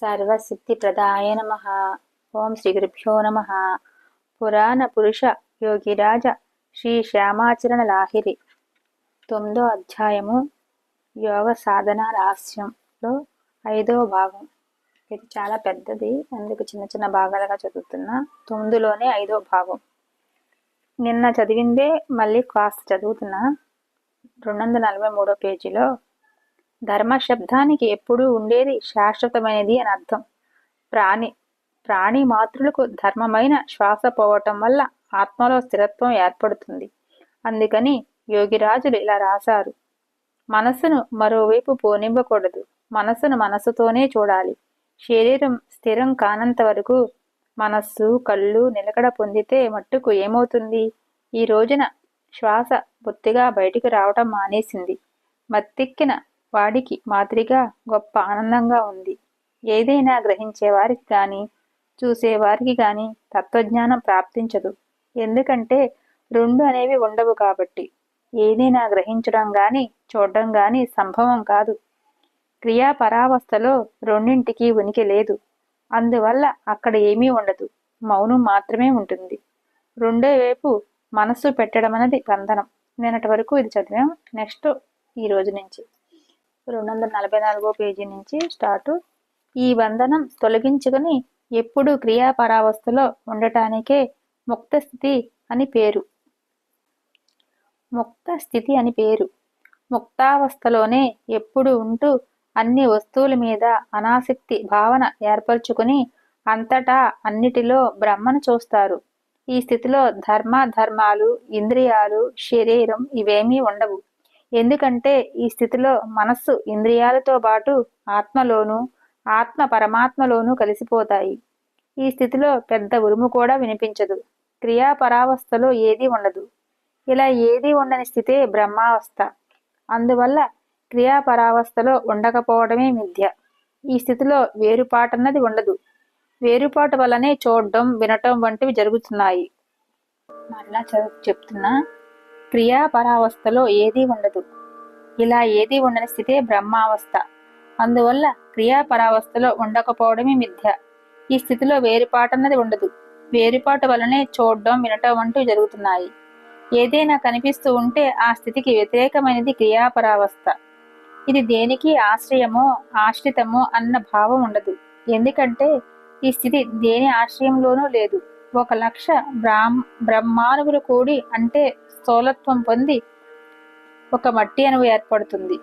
సర్వసిద్ధిప్రదాయ నమ. ఓం శ్రీ గురుభ్యో నమ. పురాణ పురుష యోగిరాజ శ్రీ శ్యామాచరణ లాహిరి తొమ్మిదో అధ్యాయము యోగ సాధన రహస్యంలో ఐదవ భాగం. ఇది చాలా పెద్దది అందుకు చిన్న చిన్న భాగాలుగా చదువుతున్నా. తొమ్మిదిలోనే ఐదో భాగం. నిన్న చదివిందే మళ్ళీ కాస్త చదువుతున్నా. రెండు వందల నలభై మూడో పేజీలో ధర్మ శబ్దానికి ఎప్పుడూ ఉండేది శాశ్వతమైనది అని అర్థం. ప్రాణి ప్రాణి మాతృలకు ధర్మమైన శ్వాస పోవటం వల్ల ఆత్మలో స్థిరత్వం ఏర్పడుతుంది. అందుకని యోగిరాజులు ఇలా రాశారు. మనసును మరోవైపు పోనివ్వకూడదు. మనసును మనసుతోనే చూడాలి. శరీరం స్థిరం కానంత వరకు మనస్సు కళ్ళు నిలకడ పొందితే మట్టుకు ఏమవుతుంది? ఈ రోజున శ్వాస బొత్తిగా బయటికి రావటం మానేసింది. మత్తెక్కిన వాడికి మాదిరిగా గొప్ప ఆనందంగా ఉంది. ఏదైనా గ్రహించేవారికి కానీ చూసేవారికి కానీ తత్వజ్ఞానం ప్రాప్తించదు. ఎందుకంటే రెండు అనేవి ఉండవు కాబట్టి. ఏదైనా గ్రహించడం కానీ చూడడం కానీ సంభవం కాదు. క్రియాపరావస్థలో రెండింటికి ఉనికి లేదు. అందువల్ల అక్కడ ఏమీ ఉండదు. మౌనం మాత్రమే ఉంటుంది. రెండో వైపు మనస్సు పెట్టడం అనేది బంధనం. నిన్నటి వరకు ఇది చదివాం నెక్స్ట్ ఈ రోజు నుంచి. రెండు వందల నలభై నాలుగో పేజీ నుంచి స్టార్ట్. ఈ బంధనం తొలగించుకుని ఎప్పుడు క్రియాపరావస్థలో ఉండటానికే ముక్త స్థితి అని పేరు. ముక్త స్థితి అని పేరు. ముక్తావస్థలోనే ఎప్పుడు ఉంటూ అన్ని వస్తువుల మీద అనాసక్తి భావన ఏర్పరచుకుని అంతటా అన్నిటిలో బ్రహ్మను చూస్తారు. ఈ స్థితిలో ధర్మ ధర్మాలు ఇంద్రియాలు శరీరం ఇవేమీ ఉండవు. ఎందుకంటే ఈ స్థితిలో మనస్సు ఇంద్రియాలతో పాటు ఆత్మలోనూ ఆత్మ పరమాత్మలోనూ కలిసిపోతాయి. ఈ స్థితిలో పెద్ద ఉరుము కూడా వినిపించదు. క్రియాపరావస్థలో ఏదీ ఉండదు. ఇలా ఏదీ ఉండని స్థితే బ్రహ్మావస్థ. అందువల్ల క్రియాపరావస్థలో ఉండకపోవడమే మిథ్య. ఈ స్థితిలో వేరుపాటన్నది ఉండదు. వేరుపాటు వల్లనే చూడడం వినటం వంటివి జరుగుతున్నాయి. మళ్ళా చెప్తున్నా క్రియాపరావస్థలో ఏదీ ఉండదు. ఇలా ఏదీ ఉండని స్థితే బ్రహ్మావస్థ. అందువల్ల క్రియాపరావస్థలో ఉండకపోవడమే మిథ్య. ఈ స్థితిలో వేరుపాటు అన్నది ఉండదు. వేరుపాటు వలనే చూడడం వినటం అంటూ జరుగుతున్నాయి. ఏదైనా కనిపిస్తూ ఉంటే ఆ స్థితికి వ్యతిరేకమైనది క్రియాపరావస్థ. ఇది దేనికి ఆశ్రయమో ఆశ్రితమో అన్న భావం ఉండదు. ఎందుకంటే ఈ స్థితి దేని ఆశ్రయంలోనూ లేదు. ఒక లక్ష బ్రాహ్మ బ్రహ్మానువులు కూడి అంటే స్థూలత్వం పొంది ఒక మట్టి అణువు ఏర్పడుతుంది.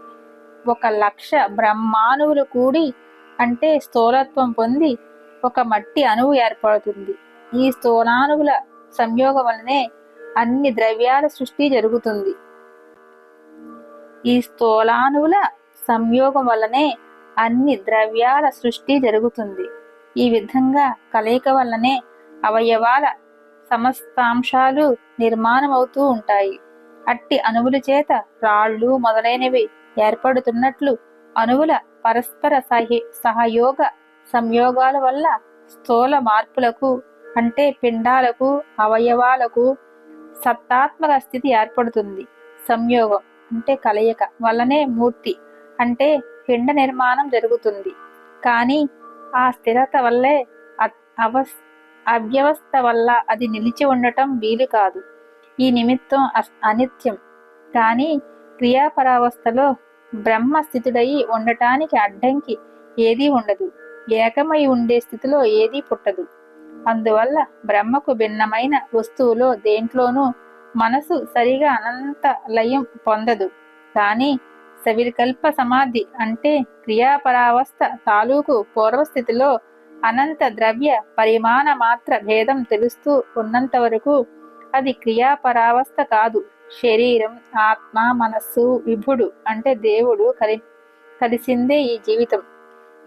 ఒక లక్ష బ్రహ్మాణువులు కూడి అంటే స్థూలత్వం పొంది ఒక మట్టి అణువు ఏర్పడుతుంది. ఈ స్థూలాణువుల సంయోగం వలనే అన్ని ద్రవ్యాల సృష్టి జరుగుతుంది. ఈ స్థూలాణువుల సంయోగం వల్లనే అన్ని ద్రవ్యాల సృష్టి జరుగుతుంది. ఈ విధంగా కలయిక వల్లనే అవయవాల సమస్తాంశాలు నిర్మాణమవుతూ ఉంటాయి. అట్టి అణువుల చేత రాళ్ళు మొదలైనవి ఏర్పడుతున్నట్లు అణువుల పరస్పర సహి సహయోగ సంయోగాల వల్ల స్థూల మార్పులకు అంటే పిండాలకు అవయవాలకు సత్తాత్మక స్థితి ఏర్పడుతుంది. సంయోగం అంటే కలయిక వల్లనే మూర్తి అంటే పిండ నిర్మాణం జరుగుతుంది. కానీ ఆ స్థిరత వల్లే అవస్ అవ్యవస్థ వల్ల అది నిలిచి ఉండటం వీలు కాదు. ఈ నిమిత్తం అనిత్యం. కానీ క్రియాపరావస్థలో బ్రహ్మ స్థితుడయి ఉండటానికి అడ్డంకి ఏదీ ఉండదు. ఏకమై ఉండే స్థితిలో ఏదీ పుట్టదు. అందువల్ల బ్రహ్మకు భిన్నమైన వస్తువులో దేంట్లోనూ మనసు సరిగా అనంత లయం పొందదు. కానీ సవికల్ప సమాధి అంటే క్రియాపరావస్థ తాలూకు పూర్వస్థితిలో అనంత ద్రవ్య పరిమాణ మాత్ర భేదం తెలుస్తూ ఉన్నంత వరకు అది క్రియాపరావస్థ కాదు. శరీరం ఆత్మ మనస్సు విభుడు అంటే దేవుడు కలి కలిసిందే ఈ జీవితం.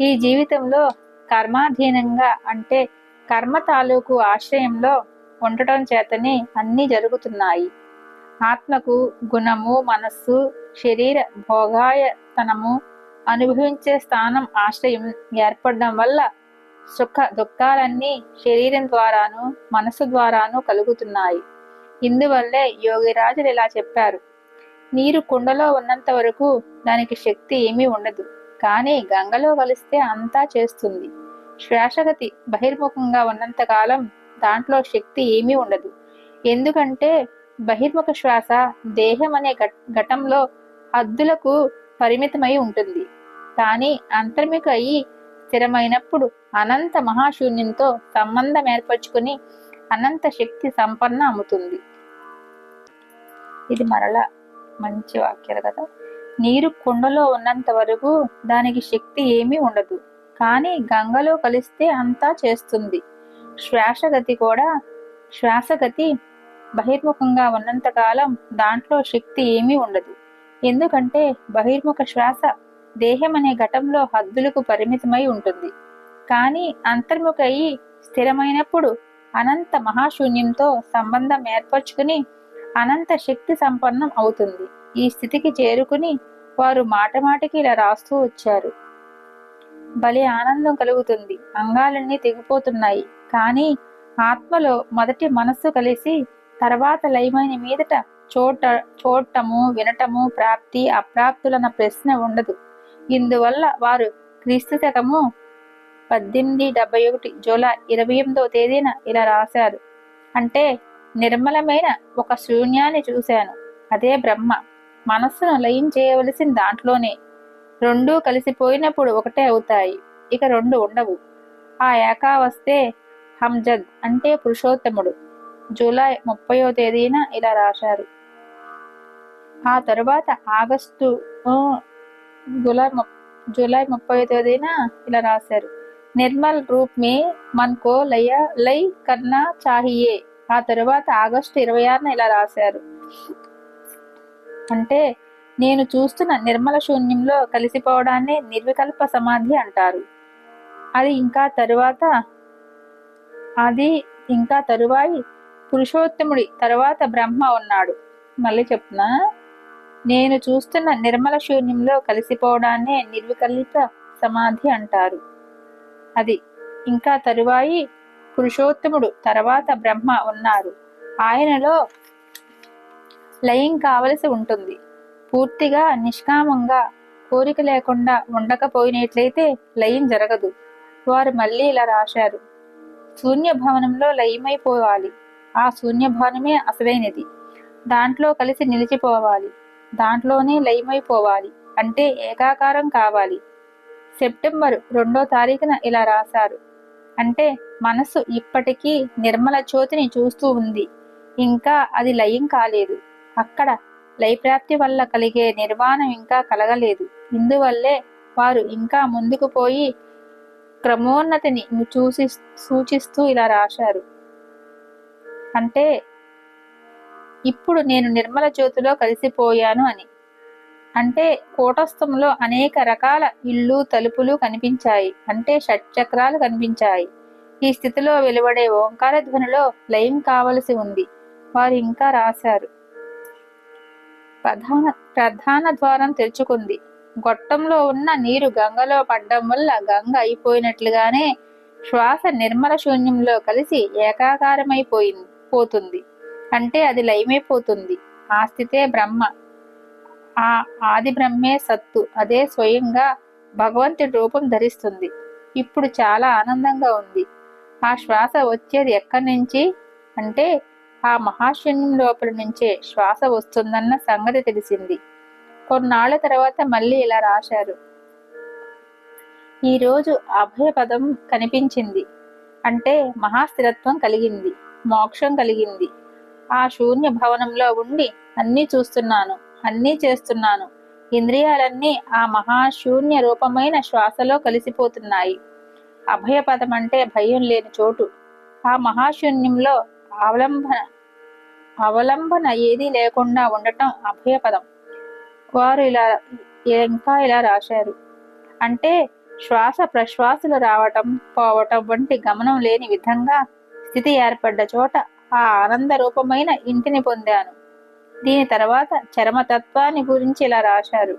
ఈ జీవితంలో కర్మాధీనంగా అంటే కర్మ తాలూకు ఆశ్రయంలో ఉండటం చేతనే అన్నీ జరుగుతున్నాయి. ఆత్మకు గుణము మనస్సు శరీర భోగాయతనము అనుభవించే స్థానం ఆశ్రయం ఏర్పడడం వల్ల సుఖ దుఃఖాలన్నీ శరీరం ద్వారాను మనసు ద్వారాను కలుగుతున్నాయి. ఇందువల్లే యోగిరాజులు ఇలా చెప్పారు. నీరు కుండలో ఉన్నంత వరకు దానికి శక్తి ఏమీ ఉండదు. కానీ గంగలో కలిస్తే అంతా చేస్తుంది. శ్వాసగతి బహిర్ముఖంగా ఉన్నంత కాలం దాంట్లో శక్తి ఏమీ ఉండదు. ఎందుకంటే బహిర్ముఖ శ్వాస దేహం అనే ఘటంలో హద్దులకు పరిమితమై ఉంటుంది. కానీ అంతర్ముఖ అయి స్థిరమైనప్పుడు అనంత మహాశూన్యంతో సంబంధం ఏర్పరచుకుని అనంత శక్తి సంపన్న అమ్ముతుంది. ఇది మరలా మంచి వాక్యాలు కదా. నీరు కుండలో ఉన్నంత వరకు దానికి శక్తి ఏమీ ఉండదు. కానీ గంగలో కలిస్తే అంతా చేస్తుంది. శ్వాసగతి కూడా శ్వాసగతి బహిర్ముఖంగా ఉన్నంత కాలం దాంట్లో శక్తి ఏమీ ఉండదు. ఎందుకంటే బహిర్ముఖ శ్వాస దేహం అనే ఘటంలో హద్దులకు పరిమితమై ఉంటుంది. కానీ అంతర్ముఖ అయి స్థిరమైనప్పుడు అనంత మహాశూన్యంతో సంబంధం ఏర్పరచుకుని అనంత శక్తి సంపన్నం అవుతుంది. ఈ స్థితికి చేరుకుని వారు మాటమాటికి ఇలా రాస్తూ వచ్చారు. బలి ఆనందం కలుగుతుంది. అంగాలన్నీ తెగిపోతున్నాయి. కానీ ఆత్మలో మొదటి మనస్సు కలిసి తర్వాత లయమైన మీదట చోట చూడటము వినటము ప్రాప్తి అప్రాప్తులన్న ప్రశ్న ఉండదు. ఇందువల్ల వారు క్రీస్తు శకము పద్దెనిమిది డెబ్బై ఒకటి జూలై ఇరవై ఎనిమిదో తేదీన ఇలా రాశారు. అంటే నిర్మలమైన ఒక శూన్యాన్ని చూశాను. అదే బ్రహ్మ. మనస్సును లయం చేయవలసిన దాంట్లోనే రెండూ కలిసిపోయినప్పుడు ఒకటే అవుతాయి. ఇక రెండు ఉండవు. ఆ ఏకా వస్తే హంజద్ అంటే పురుషోత్తముడు. జూలై ముప్పయో తేదీన ఇలా రాశారు. ఆ తరువాత ఆగస్టు జూలై జూలై ముప్పై తేదీన ఇలా రాశారు. నిర్మల్ రూప్ మే మన్కో లయ లై కన్నా చాహియే. ఆ తరువాత ఆగస్టు ఇరవై ఆరున ఇలా రాశారు. అంటే నేను చూస్తున్న నిర్మల శూన్యంలో కలిసిపోవడాన్ని నిర్వికల్ప సమాధి అంటారు. అది ఇంకా తరువాత అది ఇంకా తరువాయి పురుషోత్తముడి తర్వాత బ్రహ్మ ఉన్నాడు. మళ్ళీ చెప్తున్నా నేను చూస్తున్న నిర్మల శూన్యంలో కలిసిపోవడాన్నే నిర్వికల్ప సమాధి అంటారు. అది. ఇంకా తరువాయి పురుషోత్తముడు తర్వాత బ్రహ్మ ఉన్నారు. ఆయనలో లయం కావలసి ఉంటుంది. పూర్తిగా నిష్కామంగా కోరిక లేకుండా ఉండకపోయినట్లయితే లయం జరగదు. వారు మళ్ళీ ఇలా రాశారు. శూన్య భవనంలో లయమైపోవాలి. ఆ శూన్య భవనమే అసలైనది. దాంట్లో కలిసి నిలిచిపోవాలి. దాంట్లోనే లయమైపోవాలి. అంటే ఏకాకారం కావాలి. సెప్టెంబర్ రెండో తారీఖున ఇలా రాశారు. అంటే మనసు ఇప్పటికీ నిర్మల జ్యోతిని చూస్తూ ఉంది. ఇంకా అది లయం కాలేదు. అక్కడ లయప్రాప్తి వల్ల కలిగే నిర్వాణం ఇంకా కలగలేదు. ఇందువల్లే వారు ఇంకా ముందుకు పోయి క్రమోన్నతిని చూసి సూచిస్తూ ఇలా రాశారు. అంటే ఇప్పుడు నేను నిర్మల జ్యోతిలో కలిసిపోయాను అని. అంటే కూటస్థంలో అనేక రకాల ఇళ్ళు తలుపులు కనిపించాయి. అంటే షట్చక్రాలు కనిపించాయి. ఈ స్థితిలో వెలువడే ఓంకార ధ్వనిలో లయం కావలసి ఉంది. వారు ఇంకా రాశారు. ప్రధాన ప్రధాన ద్వారం తెరుచుకుంది. గొట్టంలో ఉన్న నీరు గంగలో పడ్డం వల్ల గంగ అయిపోయినట్లుగానే శ్వాస నిర్మల శూన్యంలో కలిసి ఏకాకారమైపోయింది పోతుంది. అంటే అది లయమైపోతుంది. ఆ స్థితే బ్రహ్మ. ఆ ఆది బ్రహ్మే సత్తు. అదే స్వయంగా భగవంతుడి రూపం ధరిస్తుంది. ఇప్పుడు చాలా ఆనందంగా ఉంది. ఆ శ్వాస వచ్చేది ఎక్కడి నుంచి? అంటే ఆ మహాశూన్యం లోపల నుంచే శ్వాస వస్తుందన్న సంగతి తెలిసింది. కొన్నాళ్ళ తర్వాత మళ్ళీ ఇలా రాశారు. ఈరోజు అభయపదం కనిపించింది. అంటే మహాస్థిరత్వం కలిగింది. మోక్షం కలిగింది. ఆ శూన్య భవనంలో ఉండి అన్నీ చూస్తున్నాను. అన్నీ చేస్తున్నాను. ఇంద్రియాలన్నీ ఆ మహాశూన్య రూపమైన శ్వాసలో కలిసిపోతున్నాయి. అభయపదం అంటే భయం లేని చోటు. ఆ మహాశూన్యంలో అవలంబన అవలంబన ఏదీ లేకుండా ఉండటం అభయపదం. వారు ఇలా ఇంకా ఇలా రాశారు. అంటే శ్వాస ప్రశ్వాసలు రావటం పోవటం వంటి గమనం లేని విధంగా స్థితి ఏర్పడ్డ చోట ఆ ఆనంద రూపమైన ఇంటిని పొందాను. దీని తర్వాత చరమతత్వాన్ని గురించి ఇలా రాశారు.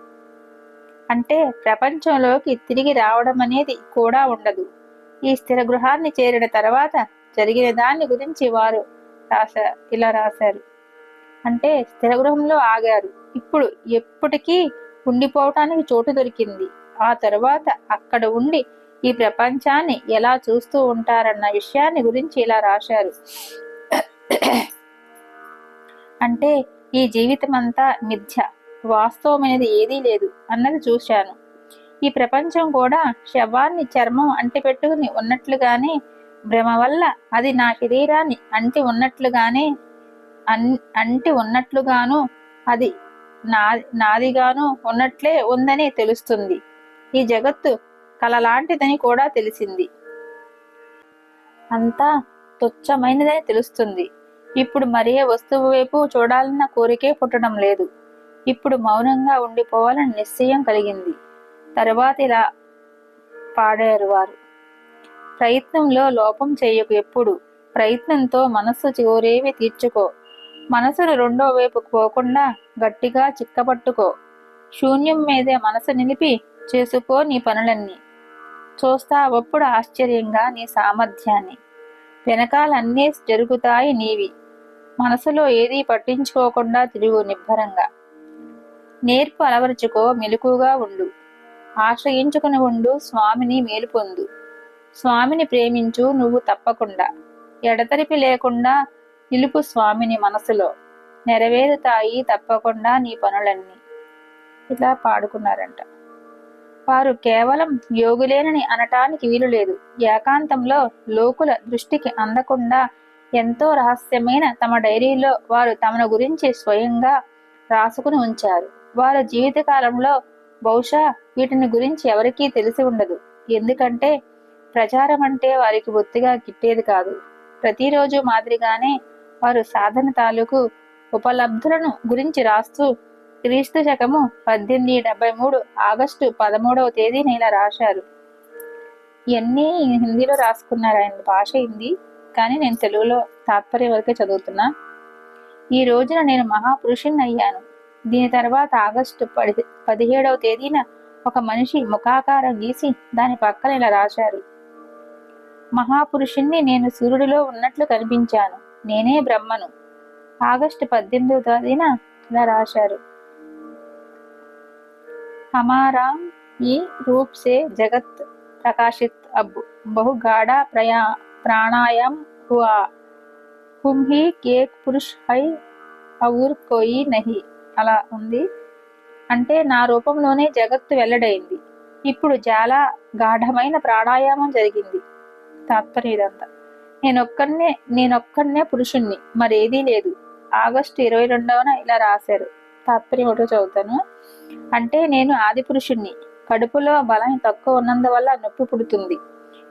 అంటే ప్రపంచంలోకి తిరిగి రావడం అనేది కూడా ఉండదు. ఈ స్థిర గృహాన్ని చేరిన తర్వాత జరిగిన దాన్ని గురించి వారు రాశా ఇలా రాశారు. అంటే స్థిర గృహంలో ఆగారు. ఇప్పుడు ఎప్పటికీ ఉండిపోవటానికి చోటు దొరికింది. ఆ తర్వాత అక్కడ ఉండి ఈ ప్రపంచాన్ని ఎలా చూస్తూ ఉంటారన్న విషయాన్ని గురించి ఇలా రాశారు. అంటే ఈ జీవితం అంతా మిథ్య వాస్తవమైనది ఏదీ లేదు అన్నది చూశాను. ఈ ప్రపంచం కూడా శవాన్ని చర్మం అంటి పెట్టుకుని ఉన్నట్లుగానే భ్రమ వల్ల అది నా శరీరాన్ని అంటి ఉన్నట్లుగానే అన్ అంటి ఉన్నట్లుగాను అది నా నాదిగాను ఉన్నట్లే ఉందని తెలుస్తుంది. ఈ జగత్తు కలలాంటిదని కూడా తెలిసింది. అంతా తుచ్చమైనదని తెలుస్తుంది. ఇప్పుడు మరే వస్తువు వైపు చూడాలన్న కోరికే పుట్టడం లేదు. ఇప్పుడు మౌనంగా ఉండిపోవాలని నిశ్చయం కలిగింది. తర్వాత ఇలా పాడారు వారు. ప్రయత్నంలో లోపం చేయకు ఎప్పుడు. ప్రయత్నంతో మనస్సు చివరేవి తీర్చుకో. మనసును రెండో వైపు పోకుండా గట్టిగా చిక్కపట్టుకో. శూన్యం మీదే మనసు నిలిపి చేసుకో నీ పనులన్నీ. చూస్తావప్పుడు ఆశ్చర్యంగా నీ సామర్థ్యాన్ని. వెనకాలన్నీ జరుగుతాయి నీవి. మనసులో ఏదీ పట్టించుకోకుండా తిరుగు నిబ్బరంగా. నేర్పు అలవరుచుకో మెలకుగా ఉండు. ఆశ్రయించుకుని ఉండు స్వామిని మేలు పొందు స్వామిని ప్రేమించు నువ్వు తప్పకుండా. ఎడతెరిపి లేకుండా నిలుపు స్వామిని మనసులో. నెరవేరుతాయి తప్పకుండా నీ పనులన్నీ. ఇలా పాడుకున్నారంట. వారు కేవలం యోగులేనని అనటానికి వీలు లేదు ఏకాంతంలో లోకుల దృష్టికి అందకుండా ఎంతో రహస్యమైన తమ డైరీలో వారు తమను గురించి స్వయంగా రాసుకుని ఉంచారు. వారి జీవితకాలంలో బహుశా వీటిని గురించి ఎవరికీ తెలిసి ఉండదు. ఎందుకంటే ప్రచారం అంటే వారికి బొత్తిగా గిట్టేది కాదు. ప్రతిరోజు మాదిరిగానే వారు సాధన తాలూకు ఉపలబ్ధులను గురించి రాస్తూ క్రీస్తు శకము పద్దెనిమిది డెబ్బై మూడు ఆగస్టు పదమూడవ తేదీన ఇలా రాశారు. ఇవన్నీ హిందీలో రాసుకున్నారు ఆయన? భాష హిందీ కానీ నేను తెలుగులో తాత్పర్యం వరకే చదువుతున్నా. ఈ రోజున నేను మహాపురుషుణ్ణి అయ్యాను. దీని తర్వాత ఆగస్టు పది పదిహేడవ తేదీన ఒక మనిషి ముఖాకారం గీసి దాని పక్కన ఇలా రాశారు. మహాపురుషుణ్ణి నేను సూర్యుడిలో ఉన్నట్లు కనిపించాను. నేనే బ్రహ్మను. ఆగస్టు పద్దెనిమిదవ తేదీన ఇలా రాశారు. हमारा ఈ రూప్ సే జగత్ ప్రకాశిత్ अब बहु गाढ़ा प्रया प्राणायाम हुआ तुम ही एक पुरुष है और कोई नहीं అలా ఉంది అంటే నా రూపంలోనే జగత్తు వెల్లడైంది ఇప్పుడు చాలా గాఢమైన ప్రాణాయామం జరిగింది తాత్పర్యం ఇదంతా నేనొక్కనే నేనొక్కనే పురుషుణ్ణి మరేదీ లేదు ఆగస్టు ఇరవై రెండవన ఇలా రాశారు తాత్పర్యం ఒకటో చదువుతాను. అంటే నేను ఆది పురుషుణ్ణి. కడుపులో బలం తక్కువ ఉన్నందువల్ల నొప్పి పుడుతుంది.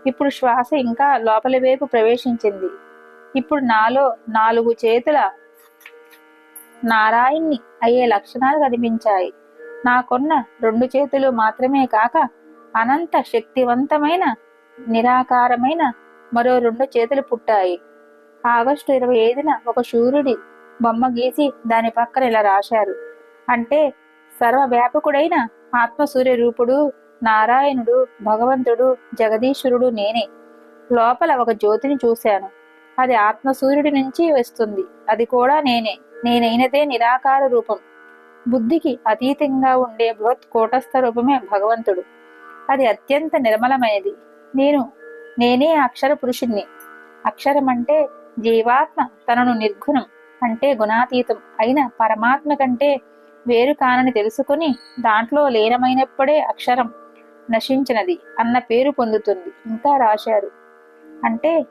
ఇప్పుడు శ్వాస ఇంకా లోపలి వైపు ప్రవేశించింది. ఇప్పుడు నాలో నాలుగు చేతుల నారాయణ్ణి అయ్యే లక్షణాలు కనిపించాయి. నాకున్న రెండు చేతులు మాత్రమే కాక అనంత శక్తివంతమైన నిరాకారమైన మరో రెండు చేతులు పుట్టాయి. ఆగస్టు ఇరవై ఐదున ఒక సూర్యుడి బొమ్మ గీసి దాని పక్కన ఇలా రాశారు. అంటే సర్వవ్యాపకుడైన ఆత్మసూర్య రూపుడు నారాయణుడు భగవంతుడు జగదీశ్వరుడు నేనే. లోపల ఒక జ్యోతిని చూశాను. అది ఆత్మసూర్యుడి నుంచి వస్తుంది. అది కూడా నేనే. నేనైనదే నిరాకార రూపం. బుద్ధికి అతీతంగా ఉండే బృహత్ కూటస్థ రూపమే భగవంతుడు. అది అత్యంత నిర్మలమైనది. నేను నేనే అక్షర పురుషుణ్ణి. అక్షరం అంటే జీవాత్మ తనను నిర్గుణం. అంటే గుణాతీతం అయిన పరమాత్మ కంటే వేరు కానని తెలుసుకుని దాంట్లో లీనమైనప్పుడే అక్షరం నశించినది అన్న పేరు పొందుతుంది. ఇంకా రాశారు. అంటే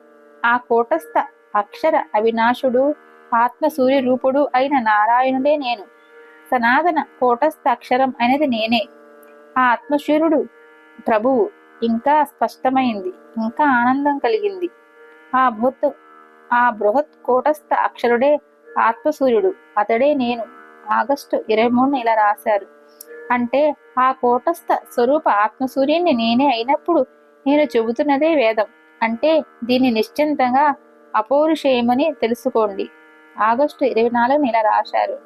ఆ కూటస్థ అక్షర అవినాశుడు ఆత్మ సూర్య రూపుడు అయిన నారాయణుడే నేను. సనాతన కూటస్థ అక్షరం అనేది నేనే. ఆ ఆత్మశూరుడు ప్రభువు. ఇంకా స్పష్టమైంది. ఇంకా ఆనందం కలిగింది. ఆ బృహత్ ఆ బృహత్ కూటస్థ అక్షరుడే ఆత్మసూర్యుడు. అతడే నేను. ఆగస్టు ఇరవై మూడున ఇలా రాశారు. అంటే ఆ కోటస్థ స్వరూప ఆత్మసూర్యుని నేనే అయినప్పుడు నేను చెబుతున్నదే వేదం. అంటే దీన్ని నిశ్చింతంగా అపౌరుషేయమని తెలుసుకోండి. ఆగస్టు ఇరవై నాలుగున ఇలా రాశారు.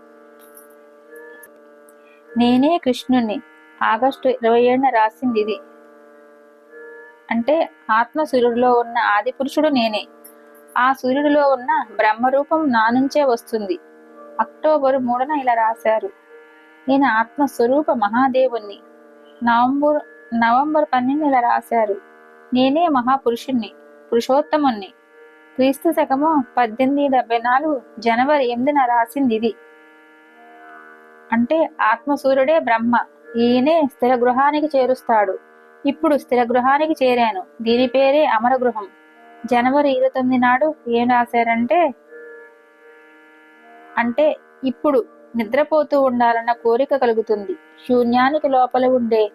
నేనే కృష్ణుణ్ణి. ఆగస్టు ఇరవై ఏడున రాసింది ఇది. అంటే ఆత్మసూర్యుడిలో ఉన్న ఆది పురుషుడు నేనే. ఆ సూర్యుడిలో ఉన్న బ్రహ్మరూపం నా నుంచే వస్తుంది. అక్టోబర్ మూడున ఇలా రాశారు. నేను ఆత్మస్వరూప మహాదేవుణ్ణి. నవంబర్ నవంబర్ పన్నెండు ఇలా రాశారు. నేనే మహాపురుషుణ్ణి పురుషోత్తముణ్ణి. క్రీస్తు శకము పద్దెనిమిది డెబ్బై నాలుగు జనవరి ఎనిమిదిన రాసింది ఇది అంటే ఆత్మసూర్యుడే బ్రహ్మ. ఈయనే స్థిర గృహానికి చేరుస్తాడు. ఇప్పుడు స్థిర గృహానికి చేరాను. దీని పేరే అమర గృహం జనవరి ఇరవై తొమ్మిది నాడు ఏం రాశారంటే అంటే ఇప్పుడు నిద్రపోతూ ఉండాలన్న కోరిక కలుగుతుంది. శూన్యానికి లోపల ఉండే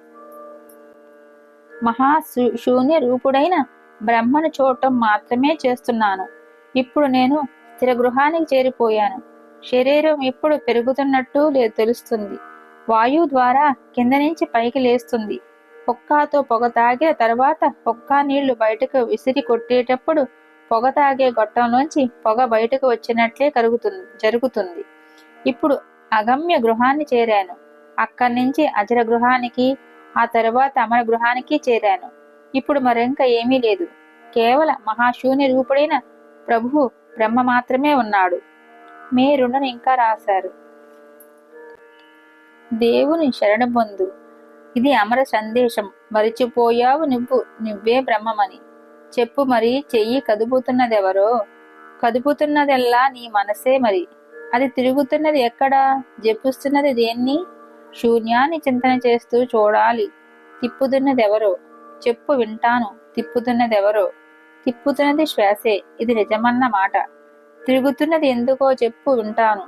మహా శూన్య రూపుడైన బ్రహ్మను చూడటం మాత్రమే చేస్తున్నాను. ఇప్పుడు నేను స్థిర గృహానికి చేరిపోయాను. శరీరం ఇప్పుడు పెరుగుతున్నట్టు లే తెలుస్తుంది. వాయువు ద్వారా కింద నుంచి పైకి లేస్తుంది. పొక్కాతో పొగ తాగే తర్వాత పొక్కా నీళ్ళు బయటకు విసిరి కొట్టేటప్పుడు పొగ తాగే గొట్టంలోంచి పొగ బయటకు వచ్చినట్లే కరుగుతుంది జరుగుతుంది. ఇప్పుడు అగమ్య గృహాన్ని చేరాను. అక్కడి నుంచి అజర గృహానికి ఆ తర్వాత అమర గృహానికి చేరాను. ఇప్పుడు మరింక ఏమీ లేదు. కేవల మహాశూన్య రూపుడైన ప్రభువు బ్రహ్మ మాత్రమే ఉన్నాడు. మే రుణను ఇంకా రాశారు. దేవుని శరణు పొందు ఇది అమర సందేశం. మరిచిపోయావు నువ్వు నువ్వే బ్రహ్మమని చెప్పు మరి చెయ్యి కదుపుతున్నదెవరో? కదుపుతున్నదెల్లా నీ మనసే మరి. అది తిరుగుతున్నది ఎక్కడా? జపిస్తున్నది దేన్ని? శూన్యాన్ని చింతన చేస్తూ చూడాలి. తిప్పుతున్నదెవరో? చెప్పు వింటాను. తిప్పుతున్నదెవరో? తిప్పుతున్నది శ్వాసే. ఇది నిజమన్న మాట. తిరుగుతున్నది ఎందుకో చెప్పు వింటాను.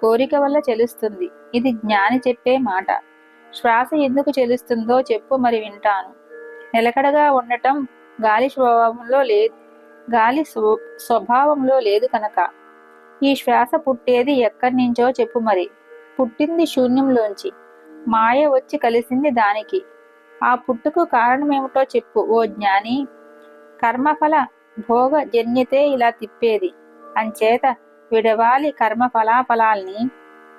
కోరిక వల్ల చెలుస్తుంది. ఇది జ్ఞాని చెప్పే మాట. శ్వాస ఎందుకు చెలుస్తుందో చెప్పు మరి వింటాను. నిలకడగా ఉండటం గాలి స్వభావంలో లేదు గాలి స్వ- స్వభావంలో లేదు కనుక. ఈ శ్వాస పుట్టేది ఎక్కడి నుంచో చెప్పు మరి. పుట్టింది శూన్యంలోంచి. మాయ వచ్చి కలిసింది దానికి. ఆ పుట్టుకు కారణమేమిటో చెప్పు ఓ జ్ఞాని. కర్మఫల భోగ జన్యతే ఇలా తిప్పేది. అంచేత విడవాలి కర్మ ఫలాఫలాల్ని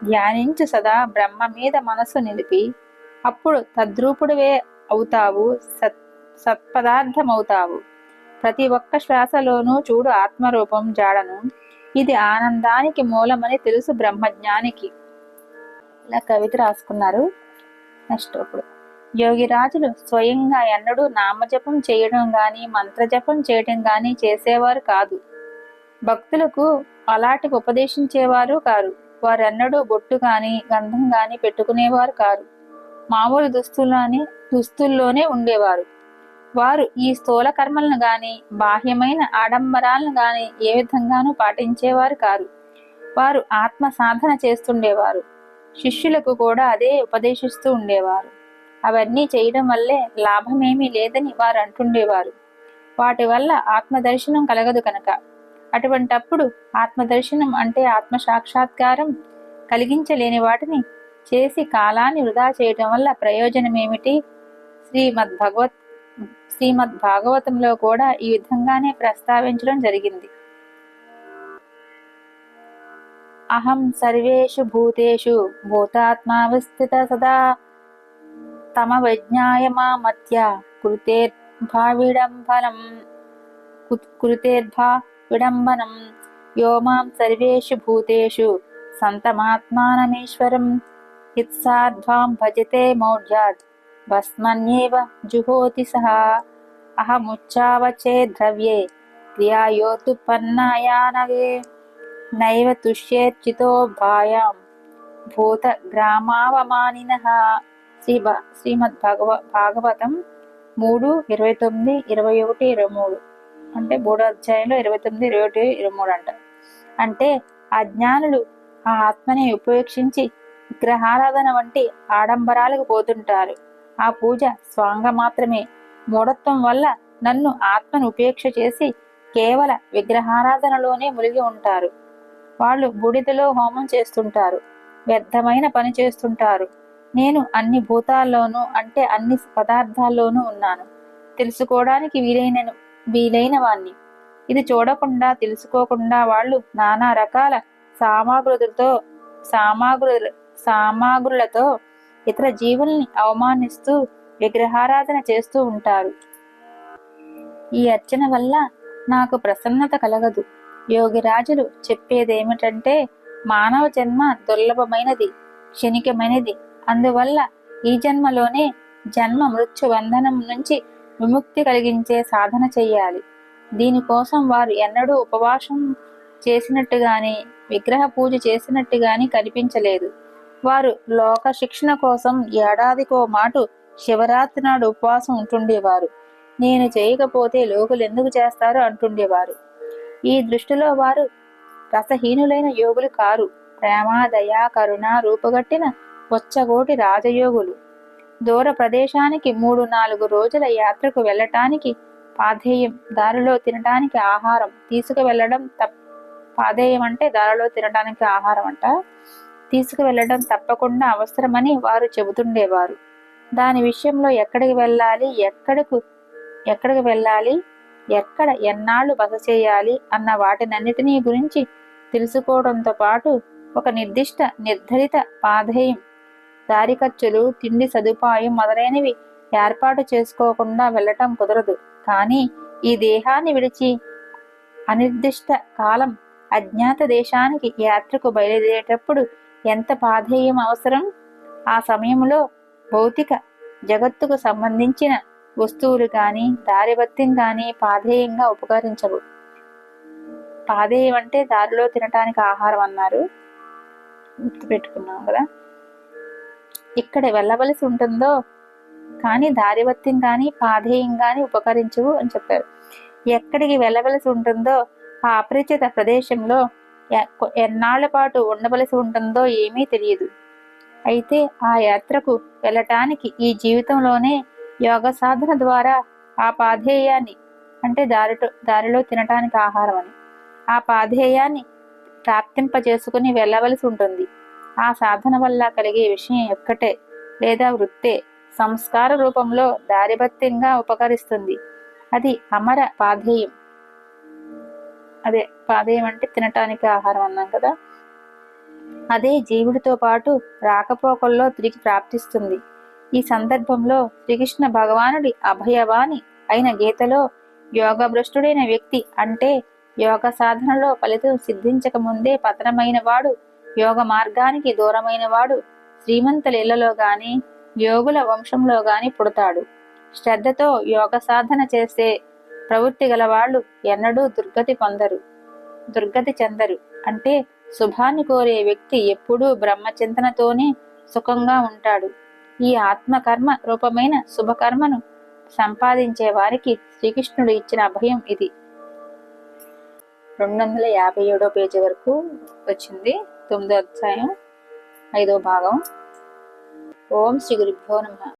ధ్యానించు సదా బ్రహ్మ మీద మనసు నిలిపి. అప్పుడు తద్రూపుడువే అవుతావు సత్ సత్పదార్థమవుతావు. ప్రతి ఒక్క శ్వాసలోనూ చూడు ఆత్మరూపం జాడను. ఇది ఆనందానికి మూలమని తెలుసు బ్రహ్మజ్ఞానికి. ఇలా కవిత రాసుకున్నారు. నెక్స్ట్ ఇప్పుడు. యోగిరాజులు స్వయంగా ఎన్నడూ నామజపం చేయడం గాని మంత్రజపం చేయడం గాని చేసేవారు కాదు. భక్తులకు అలాంటి ఉపదేశించేవారు కారు. వారెన్నడూ బొట్టు గాని గంధం గాని పెట్టుకునేవారు కారు. మామూలు దుస్తుల్లోనే దుస్తుల్లోనే ఉండేవారు. వారు ఈ స్థూల కర్మలను గాని బాహ్యమైన ఆడంబరాలను గాని ఏ విధంగానూ పాటించేవారు కారు. వారు ఆత్మ సాధన చేస్తుండేవారు. శిష్యులకు కూడా అదే ఉపదేశిస్తూ ఉండేవారు. అవన్నీ చేయడం వల్లే లాభమేమీ లేదని వారు అంటుండేవారు. వాటి వల్ల ఆత్మదర్శనం కలగదు కనుక. అటువంటప్పుడు ఆత్మదర్శనం అంటే ఆత్మ సాక్షాత్కారం కలిగించలేని వాటిని చేసి కాలాన్ని వృధా చేయటం వల్ల ప్రయోజనం ఏమిటి శ్రీమద్ భగవత్ శ్రీమద్ భాగవతంలో కూడా ఈ విధంగానే ప్రస్తావించడం జరిగింది. అహం సర్వేషు భూతేషు భూతాత్మావస్థిత సదా తమ విజ్ఞాయమామత్య కృతేర్భా విడంబనం కృతేర్భా విడంబనం. యో మాం సర్వేషు భూతేషు సంతమాత్మానమీశ్వరం. ఇత్సాధ్వాం భజతే మౌఢ్యాత్ భస్మన్యేవ జుహోతి సహా అహముచ్చావచే ద్రవ్యే క్రియాయోతుపన్నాయానగే నైవ తుష్యేర్చితో భాయాం భూత గ్రామావమానిన శ్రీ శ్రీమద్ భగవ భాగవతం మూడు ఇరవై తొమ్మిది ఇరవై ఒకటి ఇరవై మూడు। అంటే మూడో అధ్యాయంలో ఇరవై తొమ్మిది ఇరవై ఒకటి ఇరవై మూడు అంట। అంటే అజ్ఞానులు ఆ ఆత్మని ఉపేక్షించి విగ్రహారాధన వంటి ఆడంబరాలకు పోతుంటారు. ఆ పూజ స్వాంగ మాత్రమే. మూఢత్వం వల్ల నన్ను ఆత్మను ఉపేక్ష చేసి కేవల విగ్రహారాధనలోనే మునిగి ఉంటారు. వాళ్ళు బూడిదలో హోమం చేస్తుంటారు. వ్యర్థమైన పని చేస్తుంటారు. నేను అన్ని భూతాల్లోనూ అంటే అన్ని పదార్థాల్లోనూ ఉన్నాను. తెలుసుకోవడానికి వీలైన వీలైన వాణ్ణి. ఇది చూడకుండా తెలుసుకోకుండా వాళ్ళు నానా రకాల సామాగ్రులతో సామాగ్రు సామాగ్రులతో ఇతర జీవుల్ని అవమానిస్తూ విగ్రహారాధన చేస్తూ ఉంటారు. ఈ అర్చన వల్ల నాకు ప్రసన్నత కలగదు. యోగిరాజులు చెప్పేదేమిటంటే మానవ జన్మ దుర్లభమైనది క్షణికమైనది. అందువల్ల ఈ జన్మలోనే జన్మ మృత్యు బంధనం నుంచి విముక్తి కలిగించే సాధన చెయ్యాలి దీనికోసం వారు ఎన్నడూ ఉపవాసం చేసినట్టు గాని విగ్రహ పూజ చేసినట్టు కనిపించలేదు. వారు లోక శిక్షణ కోసం ఏడాదికో మాటు శివరాత్రి నాడు ఉపవాసం ఉంటుండేవారు. నేను చేయకపోతే లోకులు ఎందుకు చేస్తారు? అంటుండేవారు. ఈ దృష్టిలో వారు రసహీనులైన యోగులు కారు. ప్రేమ దయా కరుణ రూపగట్టిన వచ్చగోటి రాజయోగులు. దూర ప్రదేశానికి మూడు నాలుగు రోజుల యాత్రకు వెళ్ళటానికి పాధేయం దారిలో తినటానికి ఆహారం తీసుకువెళ్ళడం తప్ప పాధేయం అంటే దారిలో తినడానికి ఆహారం అంట తీసుకువెళ్ళడం తప్పకుండా అవసరమని వారు చెబుతుండేవారు. దాని విషయంలో ఎక్కడికి వెళ్ళాలి ఎక్కడకు ఎక్కడికి వెళ్ళాలి ఎక్కడ ఎన్నాళ్ళు బస చేయాలి అన్న వాటినన్నిటినీ గురించి తెలుసుకోవడంతో పాటు ఒక నిర్దిష్ట నిర్ధారిత పాధేయం దారి ఖర్చులు తిండి సదుపాయం మొదలైనవి ఏర్పాటు చేసుకోకుండా వెళ్ళటం కుదరదు. కానీ ఈ దేహాన్ని విడిచి అనిర్దిష్ట కాలం అజ్ఞాత దేశానికి యాత్రకు బయలుదేరేటప్పుడు ఎంత పాధేయం అవసరం? ఆ సమయంలో భౌతిక జగత్తుకు సంబంధించిన వస్తువులు కానీ దారిభత్యం కానీ పాధేయంగా ఉపకరించవు. పాధేయం అంటే దారిలో తినటానికి ఆహారం అన్నారు. గుర్తుపెట్టుకున్నాం కదా? ఇక్కడ వెళ్ళవలసి ఉంటుందో? కానీ దారివత్యం కానీ పాధేయం కానీ ఉపకరించవు అని చెప్పారు. ఎక్కడికి వెళ్ళవలసి ఉంటుందో? ఆ అపరిచిత ప్రదేశంలో ఎన్నాళ్ళ పాటు ఉండవలసి ఉంటుందో ఏమీ తెలియదు. అయితే ఆ యాత్రకు వెళ్ళటానికి ఈ జీవితంలోనే యోగ సాధన ద్వారా ఆ పాధేయాన్ని అంటే దారిలో దారిలో తినటానికి ఆహారం అని ఆ పాధేయాన్ని ప్రాప్తింపజేసుకుని వెళ్ళవలసి ఉంటుంది. ఆ సాధన వల్ల కలిగే విషయం ఒక్కటే లేదా వృత్తే సంస్కార రూపంలో దారిభత్యంగా ఉపకరిస్తుంది. అది అమర పాధేయం. అదే పాదేయం అంటే తినటానికి ఆహారం అన్నాం కదా. అదే జీవుడితో పాటు రాకపోకల్లో తిరిగి ప్రాప్తిస్తుంది. ఈ సందర్భంలో శ్రీకృష్ణ భగవానుడి అభయవాణి అయిన గీతలో యోగభ్రష్టుడైన వ్యక్తి అంటే యోగ సాధనలో ఫలితం సిద్ధించక ముందే పతనమైన వాడు యోగ మార్గానికి దూరమైన వాడు శ్రీమంతుల ఇళ్ళలో గాని యోగుల వంశంలో గాని పుడతాడు. శ్రద్ధతో యోగ సాధన చేస్తే ప్రవృత్తి గలవాళ్ళు ఎన్నడూ దుర్గతి పొందరు. దుర్గతి చెందరు. అంటే శుభాన్ని కోరే వ్యక్తి ఎప్పుడూ బ్రహ్మచింతనతోనే సుఖంగా ఉంటాడు. ఈ ఆత్మకర్మ రూపమైన శుభకర్మను సంపాదించే వారికి శ్రీకృష్ణుడు ఇచ్చిన అభయం ఇది. రెండు వందల యాభై ఏడో పేజీ వరకు వచ్చింది. తొమ్మిదో అధ్యాయం ఐదో భాగం. ఓం శ్రీ గురుభ్యో నమ.